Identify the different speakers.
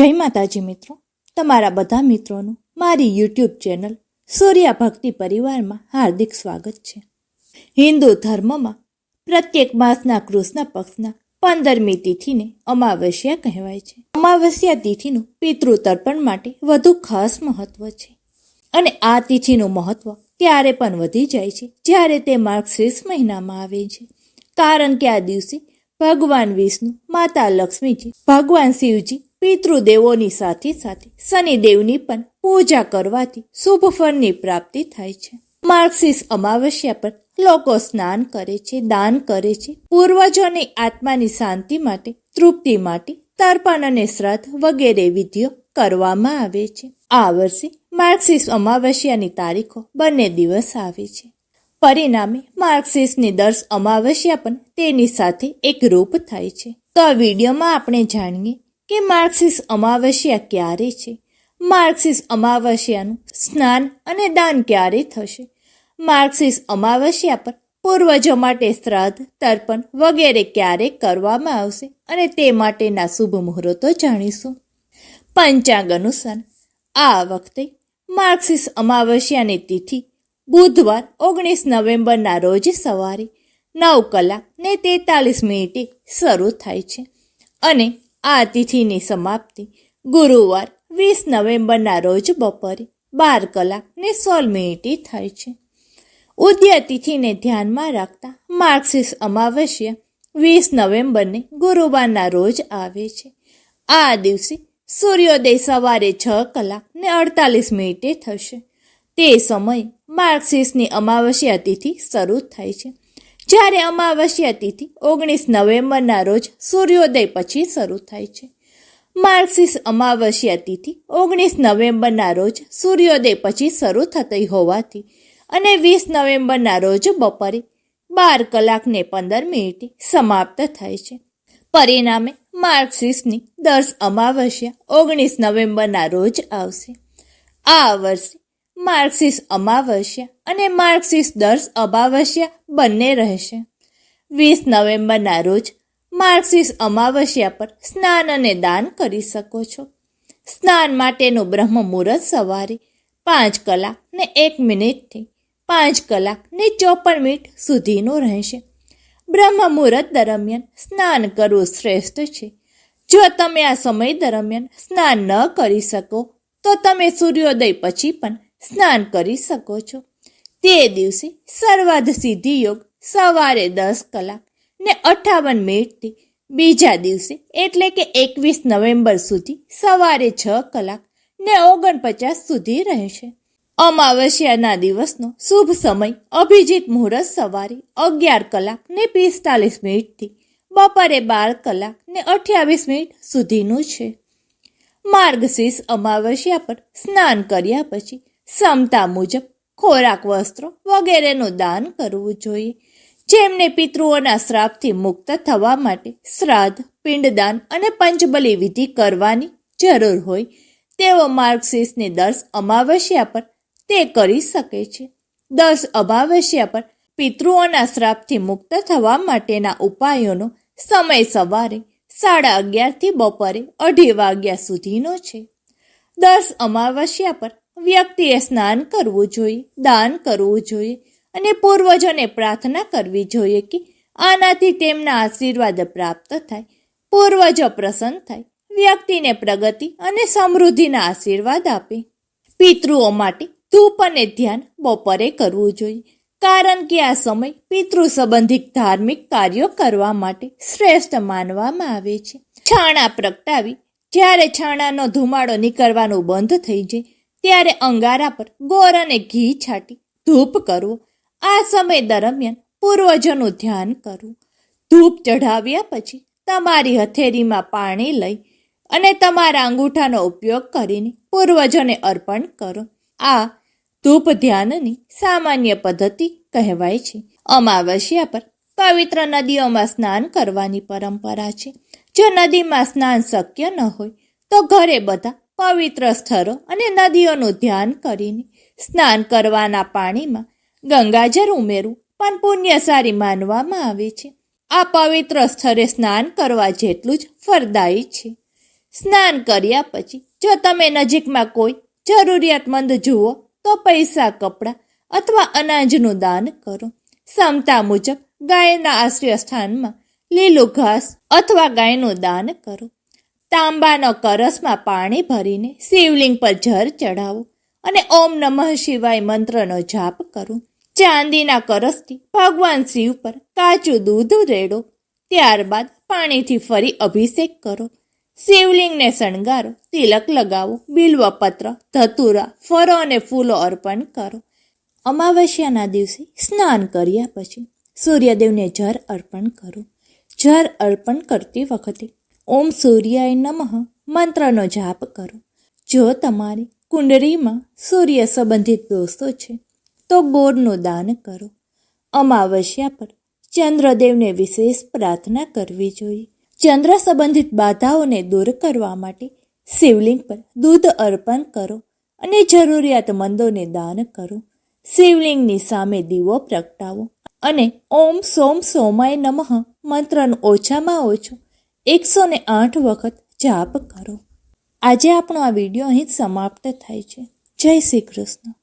Speaker 1: જય માતાજી મિત્રો. તમારા બધા મિત્રોનું મારી યુટ્યુબ ચેનલ સૂર્યા ભક્તિ પરિવારમાં હાર્દિક સ્વાગત છે. હિન્દુ ધર્મમાં પ્રત્યેક માસના કૃષ્ણ પક્ષના પંદરમી તિથિને અમાવસ્યા કહેવાય છે. અમાવસ્યા તિથિનું પિતૃ તર્પણ માટે વધુ ખાસ મહત્વ છે. અને આ તિથિનું મહત્વ ત્યારે પણ વધી જાય છે જ્યારે તે માર્ગશીર્ષ મહિનામાં આવે છે. કારણ કે આ દિવસે ભગવાન વિષ્ણુ, માતા લક્ષ્મીજી, ભગવાન શિવજી પિતૃદેવોની સાથે સાથે શનિદેવની પણ પૂજા કરવાથી શુભ ફળની પ્રાપ્તિ થાય છે. માર્ક્સિસ અમાવસ્યા પર લોકો સ્નાન કરે છે, દાન કરે છે. પૂર્વજોની આત્માની શાંતિ માટે, તૃપ્તિ માટે તર્પણ અને શ્રાદ્ધ વગેરે વિધિઓ કરવામાં આવે છે. આ વર્ષે માર્ક્સિસ અમાવસ્યાની તારીખો બંને દિવસ આવે છે. પરિણામે માર્ક્સિસની દર્શ અમાવસ્યા પણ તેની સાથે એક રૂપ થાય છે. તો આ વિડીયોમાં આપણે જાણીએ કે માર્ક્સિસ અમાવસ્યા ક્યારે છે? માર્ક્સિસ અમાવસ્યાનું સ્નાન અને દાન ક્યારે થશે? માર્ક્સિસ અમાવસ્યા પર પૂર્વજો માટે શ્રાદ્ધ, તર્પણ વગેરે ક્યારે કરવામાં આવશે? અને તે માટેના શુભ મુહૂર્તો જાણીશું. પંચાંગ અનુસાર, આ વખતે માર્ક્સિસ અમાવસ્યાની તિથિ બુધવાર, ઓગણીસ નવેમ્બરના રોજ સવારે નવ કલાક ને તેતાલીસ મિનિટે શરૂ થાય છે. અને આ તિથિની સમાપ્તિ ગુરુવાર વીસ નવેમ્બરના રોજ બપોરે બાર કલાક ને સોળ મિનિટે થાય છે. ઉદય તિથિને ધ્યાનમાં રાખતા માર્ક્સિસ અમાવસ્યા વીસ નવેમ્બરને ગુરુવારના રોજ આવે છે. આ દિવસે સૂર્યોદય સવારે છ કલાક ને અડતાલીસ મિનિટે થશે. તે સમયે માર્ક્સિસની અમાવસ્યા તિથિ શરૂ થાય છે. જ્યારે અમાવસ્યા તિથિ ઓગણીસ નવેમ્બરના રોજ સૂર્યોદય પછી શરૂ થાય છે. માર્ક્સિસ અમાવસ્યા તિથિ ઓગણીસ નવેમ્બરના રોજ સૂર્યોદય પછી શરૂ થતી હોવાથી અને વીસ નવેમ્બરના રોજ બપોરે બાર કલાકને પંદર મિનિટે સમાપ્ત થાય છે. પરિણામે માર્ક્સિસની દસ અમાવસ્યા ઓગણીસ નવેમ્બરના રોજ આવશે. આ વર્ષે માર્ક્સિસ અમાવસ્યા અને માર્ગશીર્ષ દર્શ અમાવસ્યા બંને રહેશે. વીસ નવેમ્બરના રોજ માર્ગશીર્ષ અમાવસ્યા પર સ્નાન અને દાન કરી શકો છો. સ્નાન માટેનું બ્રહ્મ મુહૂર્ત સવારે પાંચ કલાક ને એક મિનિટથી પાંચ કલાક ને ચોપન મિનિટ સુધીનું રહેશે. બ્રહ્મ મુહૂર્ત દરમિયાન સ્નાન કરવું શ્રેષ્ઠ છે. જો તમે આ સમય દરમિયાન સ્નાન ન કરી શકો, તો તમે સૂર્યોદય પછી પણ સ્નાન કરી શકો છો. તે દિવસે સર્વાધ સિદ્ધિ યોગ સવારે દસ કલાક ને અઠાવન મિનિટથી બીજા દિવસે એટલે કે એકવીસ નવેમ્બર સુધી સવારે છ કલાક ને ઓગણપચાસ સુધી રહેશે. અમાવસ્યાના દિવસનો શુભ સમય અભિજીત મુહૂર્ત સવારે અગિયાર કલાક ને પિસ્તાલીસ મિનિટથી બપોરે બાર કલાક ને અઠ્યાવીસ મિનિટ સુધીનું છે. માર્ગશીર્ષ અમાવસ્યા પર સ્નાન કર્યા પછી ક્ષમતા મુજબ ખોરાક, વસ્ત્રો વગેરેનું દાન કરવું જોઈએ. જેમને પિતૃઓના શ્રાપથી મુક્ત થવા માટે શ્રાદ્ધ, પિંડદાન અને પંચબલી વિધિ કરવાની જરૂર હોય, તેઓ માર્ગશીર્ષની દસ અમાવસ્યા પર તે કરી શકે છે. દસ અમાવસ્યા પર પિતૃઓના શ્રાપથી મુક્ત થવા માટેના ઉપાયોનો સમય સવારે સાડા અગિયારથી બપોરે અઢી વાગ્યા સુધીનો છે. દસ અમાવસ્યા પર વ્યક્તિએ સ્નાન કરવું જોઈએ, દાન કરવું જોઈએ અને પૂર્વજોને પ્રાર્થના કરવી જોઈએ કે આનાથી તેમના આશીર્વાદ પ્રાપ્ત થાય, પૂર્વજો પ્રસન્ન થાય, વ્યક્તિને પ્રગતિ અને સમૃદ્ધિના આશીર્વાદ આપે. પિતૃઓ માટે ધૂપ અને ધ્યાન બપોરે કરવું જોઈએ, કારણ કે આ સમય પિતૃ સંબંધિત ધાર્મિક કાર્યો કરવા માટે શ્રેષ્ઠ માનવામાં આવે છે. છાણા પ્રગટાવી, જ્યારે છાણાનો ધુમાડો નીકળવાનું બંધ થઈ જાય ત્યારે અંગારા પર ગોર અને ઘી છાંટી ધૂપ કરવો આ સમય દરમિયાન પૂર્વજોનું ધ્યાન કરવું ધૂપ ચઢાવ્યા પછી તમારી હથેળીમાં પાણી લઈ અને તમારા અંગૂઠાનો ઉપયોગ કરીને પૂર્વજોને અર્પણ કરો. આ ધૂપ ધ્યાનની સામાન્ય પદ્ધતિ કહેવાય છે. અમાવસ્યા પર પવિત્ર નદીઓમાં સ્નાન કરવાની પરંપરા છે. જો નદીમાં સ્નાન શક્ય ન હોય, તો ઘરે બધા પવિત્ર સ્થળો અને નદીઓનું ધ્યાન કરીને સ્નાન કરવાના પાણીમાં ગંગાજળ ઉમેરવું પણ પુણ્યસારી માનવામાં આવે છે. આ પવિત્ર સ્થળે સ્નાન કરવા જેટલું જ ફરદાયી છે. સ્નાન કર્યા પછી જો તમે નજીકમાં કોઈ જરૂરિયાતમંદ જુઓ, તો પૈસા, કપડાં અથવા અનાજનું દાન કરો. ક્ષમતા મુજબ ગાયના આશ્રય સ્થાનમાં લીલું ઘાસ અથવા ગાયનું દાન કરો. તાંબાનો કરસમાં પાણી ભરીને શિવલિંગ પર જર ચઢાવો અને ઓમ નમઃ શિવાય મંત્રનો જાપ કરો. ચાંદીના કરસથી ભગવાન શિવ પર કાચું દૂધ રેડો. ત્યારબાદ પાણીથી ફરી અભિષેક કરો. શિવલિંગને શણગારો, તિલક લગાવો બિલ્વપત્ર ધતુરા, ફળો અને ફૂલો અર્પણ કરો. અમાવસ્યાના દિવસે સ્નાન કર્યા પછી સૂર્યદેવને જર અર્પણ કરો. જર અર્પણ કરતી વખતે ઓમ સૂર્યાય નમઃ, મંત્રનો જાપ કરો. જો તમારી કુંડળીમાં સૂર્ય સંબંધિત દોષો છે, તો ગોળનું દાન કરો. અમાવસ્યા પર ચંદ્રદેવને વિશેષ પ્રાર્થના કરવી જોઈએ. ચંદ્ર સંબંધિત બાધાઓને દૂર કરવા માટે શિવલિંગ પર દૂધ અર્પણ કરો અને જરૂરિયાતમંદોને દાન કરો. શિવલિંગની સામે દીવો પ્રગટાવો અને ઓમ સોમ સોમાય નમઃ, મંત્રનો ઓછામાં ઓછો એકસો ને આઠ વખત જાપ કરો. આજે આપણો આ વીડિયો અહીં સમાપ્ત થાય છે. જય શ્રી કૃષ્ણ.